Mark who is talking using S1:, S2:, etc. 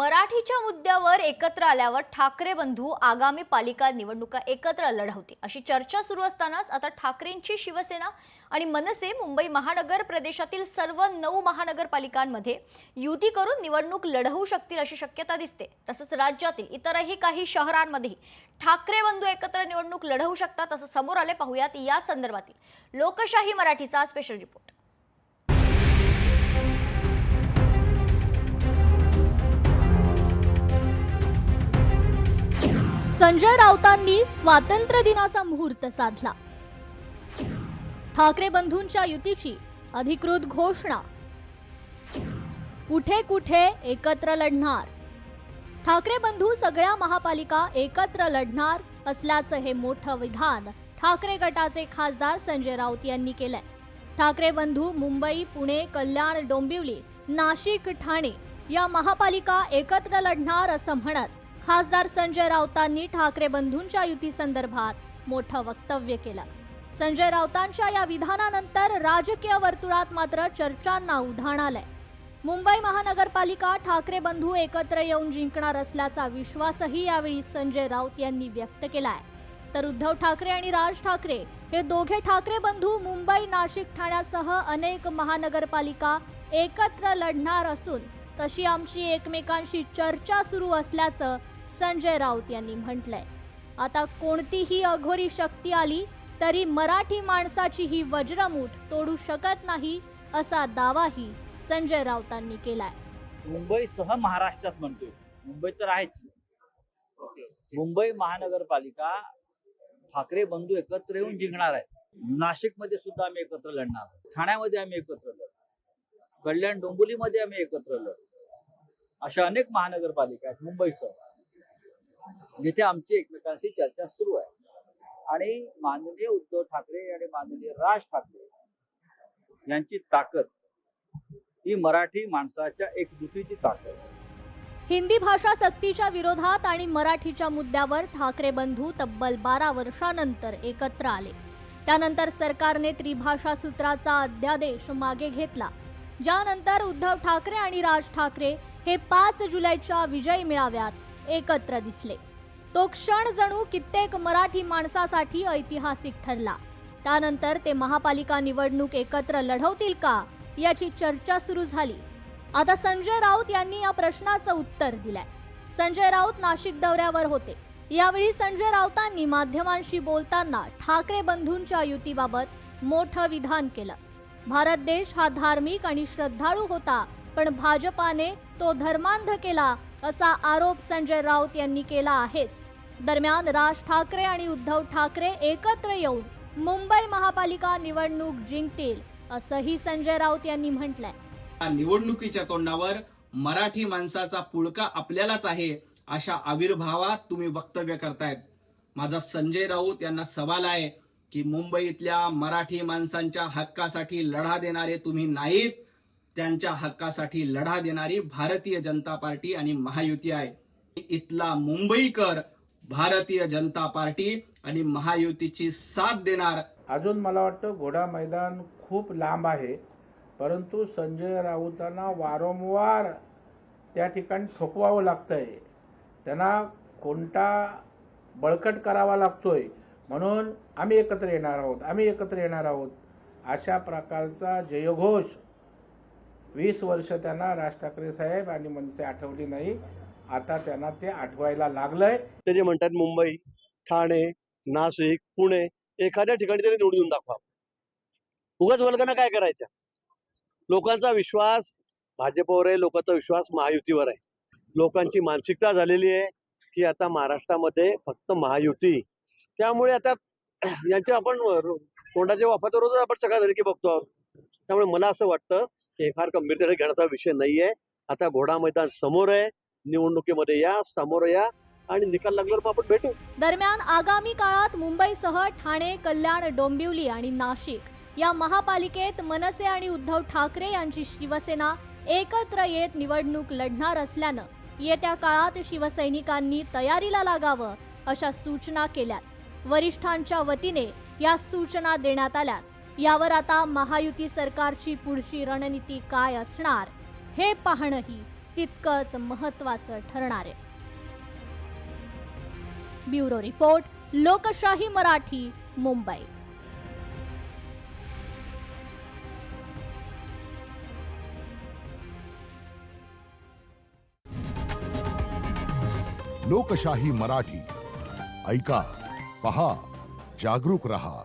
S1: मराठीच्या मुद्द्यावर एकत्र आल्यावर ठाकरे बंधू आगामी पालिका निवडणुका एकत्र लढवतील अशी चर्चा सुरू असतानाच आता ठाकरेंची शिवसेना आणि मनसे मुंबई महानगर प्रदेशातील सर्व नऊ महानगरपालिकांमध्ये युती करून निवडणूक लढवू शकतील अशी शक्यता दिसते. तसंच राज्यातील इतरही काही शहरांमध्येही ठाकरे बंधू एकत्र निवडणूक लढवू शकतात असं समोर आले पाहूयात या संदर्भातील लोकशाही मराठीचा स्पेशल रिपोर्ट संजय राऊतांनी स्वातंत्र्य दिनाचा मुहूर्त साधला. ठाकरे बंधूंच्या युतीची अधिकृत घोषणा. कुठे कुठे एकत्र लढणार? ठाकरे बंधू सगळ्या महापालिका एकत्र लढणार असल्याचं हे मोठं विधान ठाकरे गटाचे खासदार संजय राऊत यांनी केलंय. ठाकरे बंधू मुंबई पुणे कल्याण डोंबिवली नाशिक ठाणे या महापालिका एकत्र लढणार असं म्हणत खासदार संजय राऊतांनी ठाकरे बंधूंच्या युती संदर्भात मोठं वक्तव्य केलं. संजय राऊतांच्या या विधानानंतर राजकीय वर्तुळात मात्र चर्चांना उधाण आलंय. मुंबई महानगरपालिका ठाकरे बंधू एकत्र येऊन जिंकणार असल्याचा विश्वासही यावेळी संजय राऊत यांनी व्यक्त केलाय. तर उद्धव ठाकरे आणि राज ठाकरे हे दोघे ठाकरे बंधू मुंबई नाशिक ठाण्यासह अनेक महानगरपालिका एकत्र लढणार असून तशी आमची एकमेकांशी चर्चा सुरू असल्याचं संजय राऊत यांनी म्हटलंय. आता कोणतीही अघोरी शक्ती आली तरी मराठी माणसाची ही वज्रमूठ तोडू शकत नाही असा दावाही संजय राऊतांनी केलाय.
S2: मुंबईसह महाराष्ट्रात म्हणतोय. मुंबई तर आहेच. मुंबई महानगरपालिका ठाकरे बंधू एकत्र येऊन जिंकणार आहे. नाशिकमध्ये सुद्धा आम्ही एकत्र लढणार. ठाण्यामध्ये आम्ही एकत्र लढ कल्याण डोंबिवलीमध्ये आम्ही एकत्र लढ अशा अनेक महानगरपालिका आहेत मुंबईसह जिथे आमची एकमेकांशी चर्चा सुरू आहे. आणि माननीय उद्धव ठाकरे आणि माननीय राज ठाकरे यांची ताकद ही मराठी माणसाच्या एकजुटीची ताकद
S1: हिंदी भाषा सक्तीच्या विरोधात आणि मराठीच्या मुद्द्यावर ठाकरे बंधू तब्बल बारा वर्षानंतर एकत्र आले. त्यानंतर सरकारने त्रिभाषा सूत्राचा अध्यादेश मागे घेतला. ज्यानंतर उद्धव ठाकरे आणि राज ठाकरे हे पाच जुलैच्या विजय मेळाव्यात एकत्र दिसले. तो क्षण जणू कित्येक मराठी माणसासाठी ऐतिहासिक ठरला. त्यानंतर ते महापालिका निवडणूक एकत्र लढवतील का याची चर्चा सुरू झाली. आता संजय राऊत यांनी या प्रश्नाचं उत्तर दिलंय. संजय राऊत नाशिक दौऱ्यावर होते. यावेळी संजय राऊतांनी माध्यमांशी बोलताना ठाकरे बंधूंच्या युतीबाबत मोठं विधान केलं. भारत देश हा धार्मिक आणि श्रद्धाळू होता पण भाजपाने तो धर्मांध केला असा आरोप संजय राऊत यांनी केला आहेच. दरम्यान राज ठाकरे आणि उद्धव ठाकरे एकत्र येऊन मुंबई महापालिका निवडणूक जिंकतील असंही संजय राऊत यांनी म्हटलंय.
S3: निवडणुकीच्या तोंडावर मराठी माणसाचा पुळका आपल्यालाच आहे अशा आविर्भावात तुम्ही वक्तव्य करतायत. माझा संजय राऊत यांना सवाल आहे की मुंबईतल्या मराठी माणसांच्या हक्कासाठी लढा देणारे तुम्ही नाहीत? त्यांच्या हक्कासाठी लढा देणारी भारतीय जनता पार्टी आणि महायुती आहे इथला मुंबईकर भारतीय जनता पार्टी आणि महायुतीची साथ देणार.
S4: अजून मला वाटतं घोडा मैदान खूप लांब आहे परंतु संजय राऊतांना वारंवार त्या ठिकाणी ठोकवावं लागतंय. त्यांना कोणता बळकट करावा लागतोय म्हणून आम्ही एकत्र येणार आहोत आम्ही एकत्र येणार आहोत. अशा प्रकारचा जयघोष वीस वर्ष त्यांना राज ठाकरे साहेब आणि मनसे आठवली नाही. आता त्यांना ते आठवायला लागलंय.
S5: ते जे म्हणतात मुंबई ठाणे नाशिक पुणे एखाद्या ठिकाणी त्यांनी निवडून दाखवा. उगाच वर्गांना काय करायचं? लोकांचा विश्वास भाजपवर आहे लोकांचा विश्वास महायुतीवर आहे. लोकांची मानसिकता झालेली आहे की आता महाराष्ट्रामध्ये फक्त महायुती. त्यामुळे आता यांच्या आपण रो- तोंडाच्या वाफाचा रोज आपण सगळ्या की बघतो आहोत. त्यामुळे मला असं वाटतं हे फार गंभीरतेने घेण्याचा विषय नाहीये. आता घोडा मैदान समोर आहे. निवडणुकीमध्ये या समोर या आणि निकाल लागल्यावर आपण भेटू.
S1: दरम्यान आगामी काळात मुंबईसह ठाणे कल्याण डोंबिवली आणि नाशिक या महापालिकेत मनसे आणि उद्धव ठाकरे यांची शिवसेना एकत्र येत निवडणूक लढणार असल्यानं येत्या काळात शिवसैनिकांनी तयारीला लागावं अशा सूचना केल्यात. वरिष्ठांच्या वतीने या सूचना देण्यात आल्यात. यावर आता महायुती सरकारची पुढची रणनीती काय असणार हे पाहणंही तितकंच महत्वाचं ठरणार आहे. ब्युरो रिपोर्ट लोकशाही मराठी मुंबई.
S6: लोकशाही मराठी ऐका पहा जागरूक रहा.